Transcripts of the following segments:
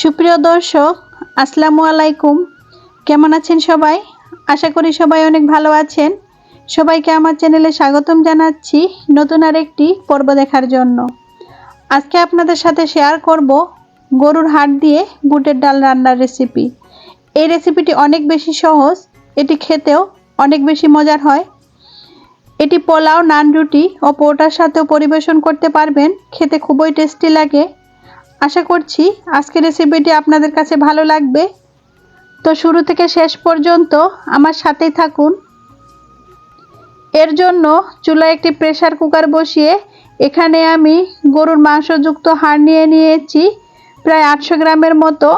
সুপ্রিয় দর্শক, আসসালামু আলাইকুম। কেমন আছেন সবাই? আশা করি সবাই অনেক ভালো আছেন। সবাইকে আমার চ্যানেলে স্বাগতম জানাচ্ছি নতুন আরেকটি পর্ব দেখার জন্য। আজকে আপনাদের সাথে শেয়ার করব গরুর হাড় দিয়ে বুটের ডাল রান্নার রেসিপি এই রেসিপিটি অনেক বেশি সহজ, এটি খেতেও অনেক বেশি মজার হয়। এটি পোলাও, নান রুটি ও পোটার সাথেও পরিবেশন করতে পারবেন, খেতে খুবই টেস্টি লাগে। আশা করছি আজকের রেসিপিটি আপনাদের কাছে ভালো লাগবে। তো শুরু থেকে শেষ পর্যন্ত আমার সাথেই থাকুন। এর জন্য চুলায় একটি প্রেসার কুকার বসিয়ে এখানে আমি গরুর মাংসযুক্ত হাড় নিয়ে নিয়েছি। প্রায় আটশো গ্রামের মতো।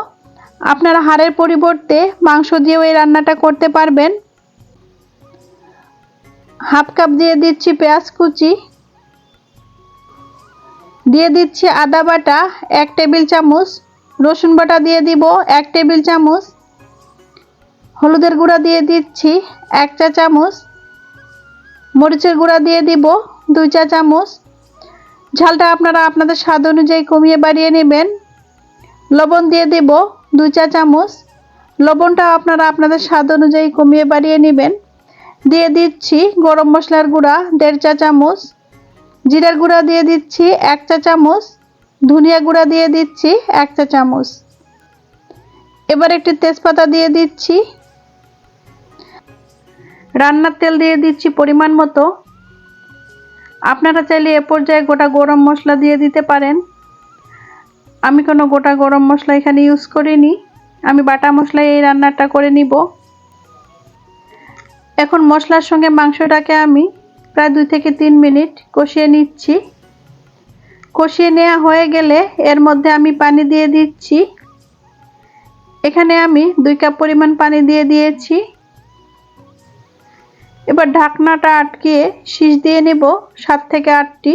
আপনারা হাড়ের পরিবর্তে মাংস দিয়েও এই রান্নাটা করতে পারবেন। হাফ কাপ দিয়ে দিচ্ছি পেঁয়াজ কুচি। দিয়ে দিচ্ছি আদা বাটা, এক টেবিল চামচ। রসুন বাটা দিয়ে দিব এক টেবিল চামচ। হলুদের গুঁড়া দিয়ে দিচ্ছি এক চা চামচ। মরিচের গুঁড়া দিয়ে দিব দুই চা চামচ। ঝালটা আপনারা আপনাদের স্বাদ অনুযায়ী কমিয়ে বাড়িয়ে নেবেন। লবণ দিয়ে দেব দুই চা চামচ। লবণটা আপনারা আপনাদের স্বাদ অনুযায়ী কমিয়ে বাড়িয়ে নেবেন। দিয়ে দিচ্ছি গরম মশলার গুঁড়া দেড় চা চামচ। জিরার গুঁড়া দিয়ে দিচ্ছি এক চা চামচ, ধনিয়া গুঁড়া দিয়ে দিচ্ছি এক চা চামচ। এবার একটি তেজপাতা দিয়ে দিচ্ছি। রান্নার তেল দিয়ে দিচ্ছি পরিমাণ মতো। আপনারা চাইলে এ পর্যায়ে গোটা গরম মশলা দিয়ে দিতে পারেন। আমি কোনো গোটা গরম মশলা এখানে ইউজ করিনি। আমি বাটা মশলায় এই রান্নাটা করে নিব। এখন মশলার সঙ্গে মাংসটাকে আমি প্রায় দুই থেকে তিন মিনিট কষিয়ে নিচ্ছি। কষিয়ে নেওয়া হয়ে গেলে এর মধ্যে আমি পানি দিয়ে দিচ্ছি। এখানে আমি দুই কাপ পরিমাণ পানি দিয়ে দিয়েছি। এবার ঢাকনাটা আটকিয়ে শীষ দিয়ে নেব সাত থেকে আটটি।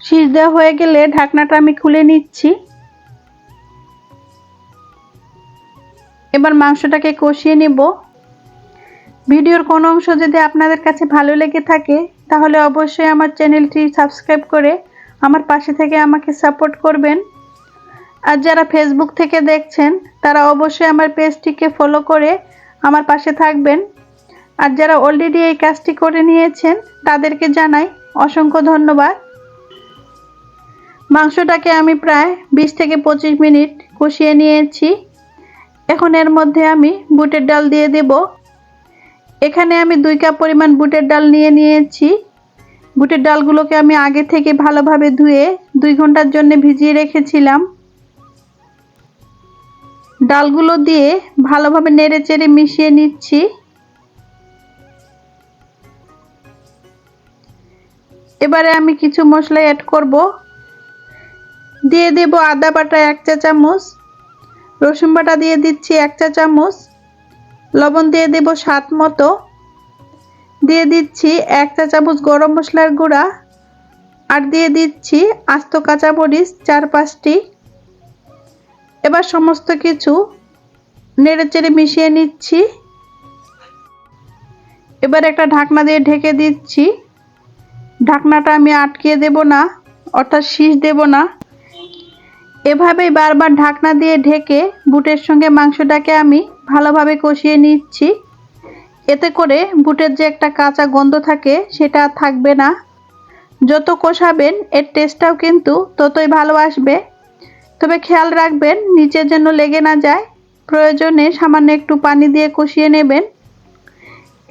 শীষ দেওয়া হয়ে গেলে ঢাকনাটা আমি খুলে নিচ্ছি। এবার মাংসটাকে কষিয়ে নেব। ভিডিওর কোনো অংশ যদি আপনাদের কাছে ভালো লেগে থাকে, তাহলে অবশ্যই আমার চ্যানেলটি সাবস্ক্রাইব করে আমার পাশে থেকে আমাকে সাপোর্ট করবেন। আর যারা ফেসবুক থেকে দেখছেন, তারা অবশ্যই আমার পেজটিকে ফলো করে আমার পাশে থাকবেন। আর যারা অলরেডি এই কাজটি করে নিয়েছেন, তাদেরকে জানাই অসংখ্য ধন্যবাদ। মাংসটাকে আমি প্রায় বিশ থেকে পঁচিশ মিনিট কষিয়ে নিয়েছি। এখন এর মধ্যে আমি বুটের ডাল দিয়ে দেব। এখানে আমি দুই কাপ পরিমাণ বুটের ডাল নিয়ে নিয়েছি। বুটের ডালগুলোকে আমি আগে থেকে ভালোভাবে ধুয়ে দুই ঘণ্টার জন্য ভিজিয়ে রেখেছিলাম। ডালগুলো দিয়ে ভালোভাবে নেড়ে চেড়ে মিশিয়ে নিচ্ছি। এবারে আমি কিছু মশলা অ্যাড করব। দিয়ে দেব আদা বাটা এক চা চামচ। রসুন বাটা দিয়ে দিচ্ছি এক চা চামচ, লবণ দিয়ে দেব স্বাদ মতো। দিয়ে দিচ্ছি এক চা চামচ গরম মশলার গুঁড়া আর দিয়ে দিচ্ছি আস্ত কাঁচা মরিচ চার পাঁচটি। এবার সমস্ত কিছু নেড়ে চেড়ে মিশিয়ে নিচ্ছি। এবার একটা ঢাকনা দিয়ে ঢেকে দিচ্ছি। ঢাকনাটা আমি আটকিয়ে দেব না, অর্থাৎ শীষ দেব না। এভাবেই বারবার ঢাকনা দিয়ে ঢেকে বুটের সঙ্গে মাংসটাকে আমি ভালোভাবে কষিয়ে নিচ্ছি। এতে করে বুটের যে একটা কাঁচা গন্ধ থাকে সেটা থাকবে না। যত কষাবেন, এর টেস্টটাও কিন্তু ততই ভালো আসবে। তবে খেয়াল রাখবেন নিচের যেন লেগে না যায়। প্রয়োজনে সামান্য একটু পানি দিয়ে কষিয়ে নেবেন।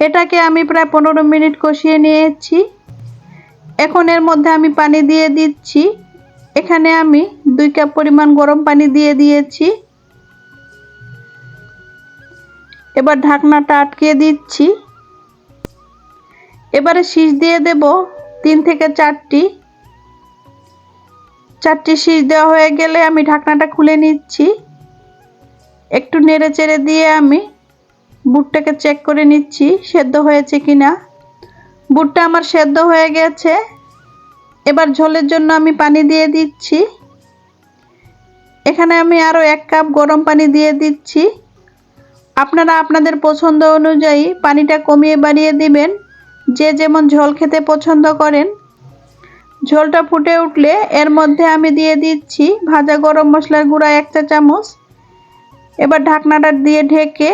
এটাকে আমি প্রায় পনেরো মিনিট কষিয়ে নিয়েছি। এখন এর মধ্যে আমি পানি দিয়ে দিচ্ছি। এখানে আমি দুই কাপ পরিমাণ গরম পানি দিয়ে দিয়েছি। এবার ঢাকনাটা আটকে দিচ্ছি। এবারে শীষ দিয়ে দেব তিন থেকে চারটি। চারটি শীষ দেওয়া হয়ে গেলে আমি ঢাকনাটা খুলে নিচ্ছি। একটু নেড়ে চেড়ে দিয়ে আমি বুটটাকে চেক করে নিচ্ছি, সেদ্ধ হয়েছে কিনা। বুটটা আমার সেদ্ধ হয়ে গেছে। এবার ঝোলের জন্য আমি পানি দিয়ে দিচ্ছি। এখানে আমি আরও এক কাপ গরম পানি দিয়ে দিচ্ছি। আপনারা আপনাদের পছন্দ অনুযায়ী পানিটা কমিয়ে বাড়িয়ে দিবেন। যে যেমন ঝোল খেতে পছন্দ করেন। ঝোলটা ফুটে উঠলে এর মধ্যে আমি দিয়ে দিচ্ছি ভাজা গরম মশলার গুঁড়া এক চা চামচ। এবার ঢাকনাটা দিয়ে ঢেকে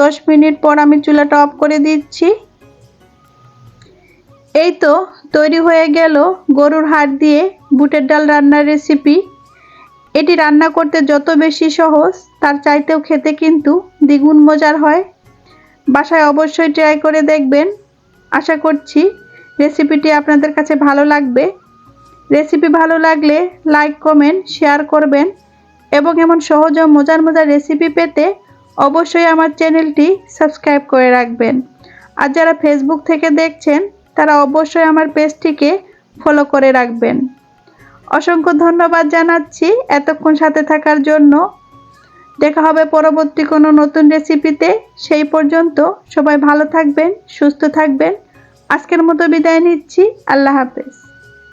দশ মিনিট পর আমি চুলাটা অফ করে দিচ্ছি। এই তো তৈরি হয়ে গেল গরুর হাড় দিয়ে বুটের ডাল রান্নার রেসিপি এটি রান্না করতে যত বেশি সহজ, তার চাইতেও খেতে কিন্তু দ্বিগুণ মজার হয়। বাসায় অবশ্যই ট্রাই করে দেখবেন। আশা করছি রেসিপিটি আপনাদের কাছে ভালো লাগবে। রেসিপি ভালো লাগলে লাইক কমেন্ট শেয়ার করবেন। এবং এমন সহজ ও মজার মজার রেসিপি পেতে অবশ্যই আমার চ্যানেলটি সাবস্ক্রাইব করে রাখবেন। আর যারা ফেসবুক থেকে দেখছেন তারা অবশ্যই আমার পেজটিকে ফলো করে রাখবেন। অসংখ্য ধন্যবাদ জানাচ্ছি এতক্ষণ সাথে থাকার জন্য। দেখা হবে পরবর্তী কোনো নতুন রেসিপিতে সেই পর্যন্ত সবাই ভালো থাকবেন, সুস্থ থাকবেন। আজকের মতো বিদায় নিচ্ছি। আল্লাহ হাফেজ।